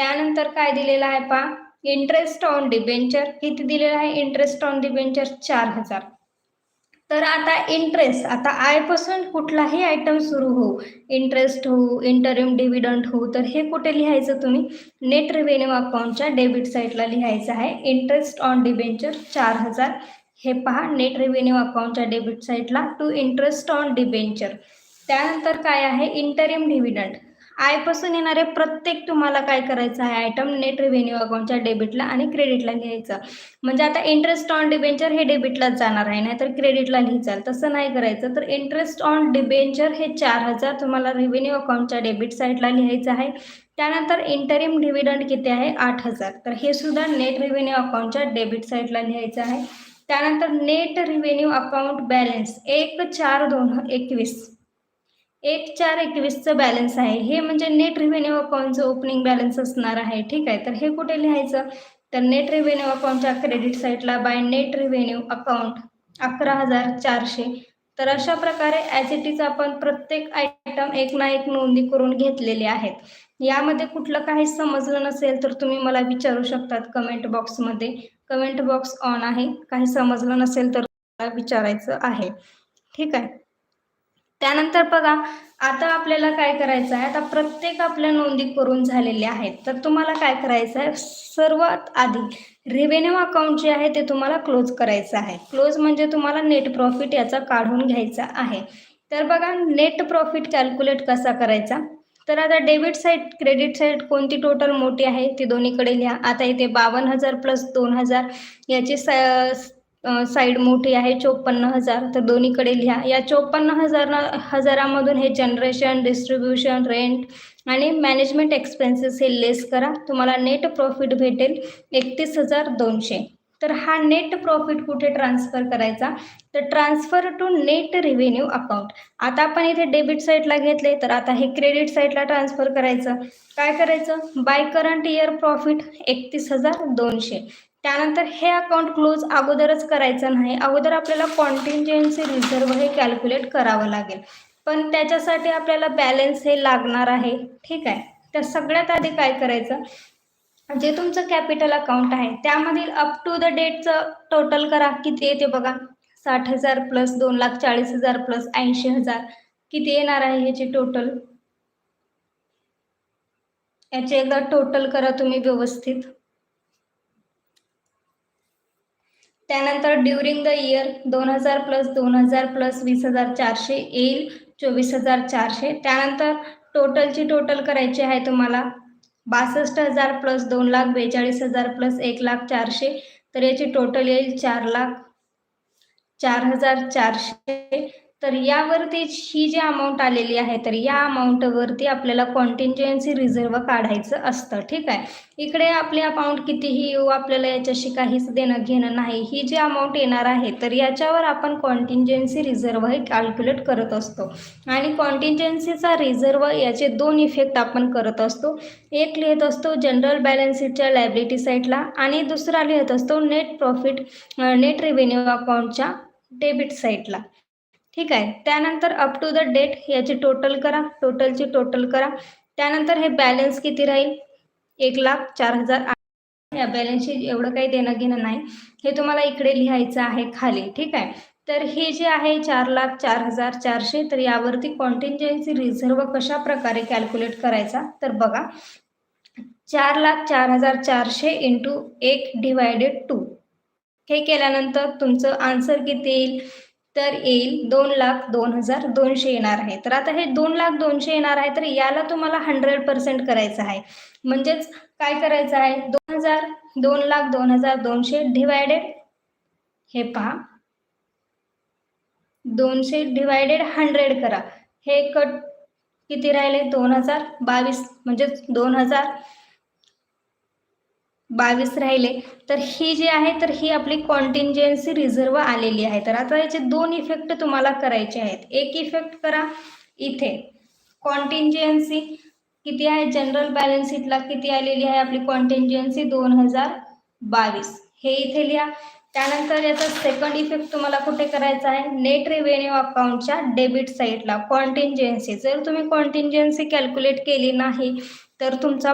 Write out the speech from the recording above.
त्यानंतर काय दिलेलं आहे पहा? इंटरेस्ट ऑन डिबेंचर किती दिलेलं आहे? इंटरेस्ट ऑन डिबेंचर चार हजार. तर आता इंटरेस्ट आता आयपासून कुठलाही आयटम सुरू होऊ इंटरेस्ट होऊ इंटरिम डिव्हिडंट होऊ तर हे कुठे लिहायचं तुम्ही? नेट रेव्हेन्यू अकाउंटच्या डेबिट साईडला लिहायचं आहे. इंटरेस्ट ऑन डिबेंचर चार हजार. हे पहा नेट रेव्हेन्यू अकाउंटच्या डेबिट साईडला टू इंटरेस्ट ऑन डिबेंचर त्यानंतर काय आहे? इंटरिम डिव्हिडंट आयपासून येणारे प्रत्येक तुम्हाला काय करायचं आहे? आयटम नेट रेव्हेन्यू अकाउंटच्या डेबिटला आणि क्रेडिटला लिहायचं म्हणजे आता इंटरेस्ट ऑन डिबेंचर हे डेबिटलाच जाणार आहे. नाहीतर क्रेडिटला लिहायचं तसं नाही करायचं. तर इंटरेस्ट ऑन डिबेंचर हे चार हजार तुम्हाला रेव्हेन्यू अकाउंटच्या डेबिट साईडला लिहायचं आहे. त्यानंतर इंटरिम डिव्हिडंड किती आहे? आठ हजार. तर हे सुद्धा नेट रेव्हेन्यू अकाउंटच्या डेबिट साईडला लिहायचं आहे. त्यानंतर नेट रिव्हेन्यू अकाउंट बॅलन्स एक चार दोन एकवीस. एक चार एकवीसचं बॅलन्स आहे. हे म्हणजे नेट रेव्हेन्यू अकाउंटचं ओपनिंग बॅलन्स असणार आहे. ठीक आहे? तर हे कुठे लिहायचं? तर नेट रिव्हेन्यू अकाउंटच्या क्रेडिट साईटला बाय नेट रिव्हेन्यू अकाउंट अकरा हजार चारशे. तर अशा प्रकारे ॲज इट इज आपण प्रत्येक आयटम एक ना एक नोंदी करून घेतलेले आहेत. यामध्ये कुठलं काही समजलं नसेल तर तुम्ही मला विचारू शकतात कमेंट बॉक्समध्ये कमेंट बॉक्स ऑन आहे. काही समजलं नसेल तर मला विचारायचं आहे. ठीक आहे? त्यानंतर बघा आता आपल्याला काय करायचं आहे? आता प्रत्येक आपल्या नोंदी करून झालेल्या आहेत. तर तुम्हाला काय करायचं आहे? सर्वात आधी रेव्हेन्यू अकाउंट जे आहे ते तुम्हाला क्लोज करायचं आहे. क्लोज म्हणजे तुम्हाला नेट प्रॉफिट याचा काढून घ्यायचा आहे. तर बघा नेट प्रॉफिट कॅल्क्युलेट कसा करायचा? तर आता डेबिट साईड क्रेडिट साईड कोणती टोटल मोठी आहे? ती दोन्हीकडे लिहा. आता इथे बावन्न हजार प्लस दोन हजार याची साईड मोठी आहे चोपन्न हजार तर दोन्हीकडे लिहा. या चोपन्न हजार हजारामधून हे जनरेशन डिस्ट्रीब्युशन रेंट आणि मॅनेजमेंट एक्सपेन्सेस हे लेस करा. तुम्हाला नेट प्रॉफिट भेटेल एकतीस हजार दोनशे. तर हा नेट प्रॉफिट कुठे ट्रान्सफर करायचा? तर transfer to net revenue account आता आपण इथे डेबिट साईडला घेतले तर आता हे क्रेडिट साईडला ट्रान्सफर करायचं. काय करायचं? बाय करंट इयर प्रॉफिट एकतीस हजार दोनशे. त्यानंतर हे अकाउंट क्लोज अगोदरच करायचं नाही. अगोदर आपल्याला कॉन्टिन्जन्सी रिझर्व हे कॅल्क्युलेट करावं लागेल. पण त्याच्यासाठी आपल्याला बॅलेन्स हे लागणार आहे. ठीक आहे? तर सगळ्यात आधी काय करायचं? जे तुमचं कॅपिटल अकाउंट आहे त्यामधील अप टू द डेटचं टोटल करा. किती येते बघा? साठ हजार प्लस दोन लाख चाळीस हजार प्लस ऐंशी हजार. किती येणार आहे ह्याची टोटल याचे एकदा टोटल करा तुम्ही व्यवस्थित. त्यानंतर ड्युरिंग द इयर दोन हजार प्लस दोन हजार प्लस वीस हजार चारशे येईल चोवीस हजार चारशे. त्यानंतर टोटलची टोटल करायची आहे तुम्हाला बासष्ट हजार प्लस दोन लाख बेचाळीस हजार प्लस एक लाख चारशे. तर याची टोटल येईल चार लाख चार हजार चारशे. तर यावरती ही जी अमाऊंट आलेली आहे तर या अमाऊंटवरती आपल्याला कॉन्टिन्जन्सी रिझर्व काढायचं असतं ठीक आहे? इकडे आपली अमाऊंट कितीही येऊ आपल्याला याच्याशी काहीच देणं घेणं नाही. ही जी अमाऊंट येणार आहे तर याच्यावर आपण कॉन्टिन्जन्सी रिझर्व हे कॅल्क्युलेट करत असतो. आणि कॉन्टिन्जन्सीचा रिझर्व याचे दोन इफेक्ट आपण करत असतो. एक लिहित असतो जनरल बॅलन्स शीटच्या लायबिलिटी साईडला आणि दुसरा लिहित असतो नेट प्रॉफिट नेट रेव्हेन्यू अकाउंटच्या डेबिट साईडला ठीक आहे. त्यानंतर अप टू द डेट याची टोटल करा. टोटलची टोटल करा. त्यानंतर हे बॅलन्स किती राहील? एक लाख चार हजार या बॅलन्सची एवढं काही देणं घेणं नाही. हे तुम्हाला इकडे लिहायचं आहे खाली. ठीक आहे. तर हे जे आहे चार लाख चार हजार चारशे तर यावरती कॉन्टिन्जन्सी रिझर्व कशा प्रकारे कॅल्क्युलेट करायचा? तर बघा. चार लाख चार हजार चारशे इंटू एक डिवायडेड टू हे केल्यानंतर तुमचं आन्सर किती येईल? तर येईल दोन लाख दोन हजार दोनशे येणार आहे. तर आता हे दोन लाख दोनशे येणार आहे तर याला तुम्हाला हंड्रेड पर्सेंट करायचं आहे. म्हणजेच काय करायचं आहे? दोन हजार दोन लाख दोन हजार दोनशे डिवायडेड हे पहा. दोनशे डिवायडेड हंड्रेड करा. हे कट किती राहिले? दोन हजार बावीस. म्हणजेच दोन हजार बावीस राहिले तर ही जी आहे तर ही आपली कॉन्टिन्जन्सी रिझर्व आलेली आहे. तर आता याचे दोन इफेक्ट तुम्हाला करायचे आहेत. एक इफेक्ट करा इथे. कॉन्टिन्जन्सी किती आहे? जनरल बॅलन्स शीटला किती आलेली आहे आपली कॉन्टिन्जन्सी दोन हजार बावीस. हे इथे लिहा. त्यानंतर याचा सेकंड इफेक्ट तुम्हाला कुठे करायचा आहे? नेट रेव्हेन्यू अकाउंटच्या डेबिट साईडला कॉन्टिन्जन्सी जर तुम्ही कॉन्टिन्जन्सी कॅल्क्युलेट केली नाही तर तुमचा